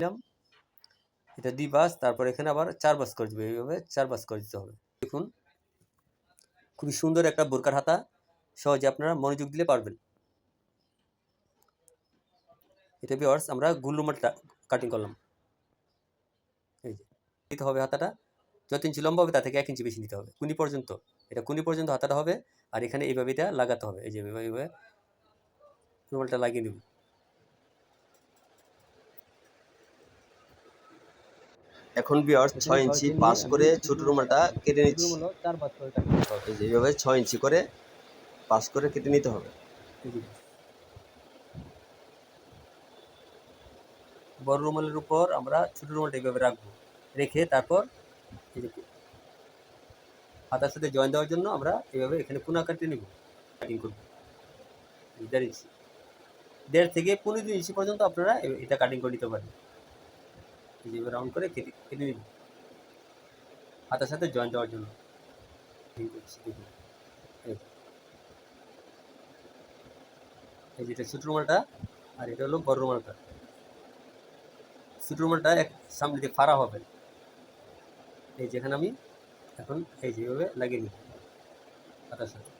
দিলাম। এটা দুই বাস, তারপর এখানে আবার চার বাস করে দেবে। এইভাবে চার বাস করে দিতে হবে। দেখুন, খুবই সুন্দর একটা বোরকার হাতা। সহজে আপনারা মনোযোগ দিলে পারবেন। এটা বিয়ার্স আমরা গুল্লুমালটা কাটিং করলাম। এই যে হবে হাতাটা। যত ইঞ্চি লম্বা হবে, তা থেকে এক ইঞ্চি বেশি নিতে হবে। কুনি পর্যন্ত। এটা কুনি পর্যন্ত হাতাটা হবে। আর এখানে এইভাবে এটা লাগাতে হবে। এই যে, এইভাবে রুমালটা লাগিয়ে নেব। এখন বিয়ার্স ছয় ইঞ্চি পাস করে ছোট রুমালটা কেটে নিচ্ছি। কাটতে এইভাবে ছয় ইঞ্চি করে পাস করে কেটে নিতে হবে। বড় রুমালের উপর আমরা ছোট রুমালটা এইভাবে রাখব। রেখে তারপর হাতার সাথে জয়েন দেওয়ার জন্য আমরা এইভাবে এখানে কোনা কাটিয়ে নেব। কাটিং করব। দেড় ইঞ্চি। দেড় থেকে পনেরো ইঞ্চি পর্যন্ত আপনারা এটা কাটিং করে নিতে পারেন। এই যে এবার রাউন্ড করে কেটে কেটে নেব। হাতার সাথে জয়েন দেওয়ার জন্য। দেখুন। এই যেটা ছোট রুমালটা, আর এটা হলো বড় রুমালটা। ছোট রুমালটা এক সামনে দিয়ে ফাড়া হবে। এই যেখানে আমি এখন এই যেভাবে লাগিয়ে নিই হাতার সাথে।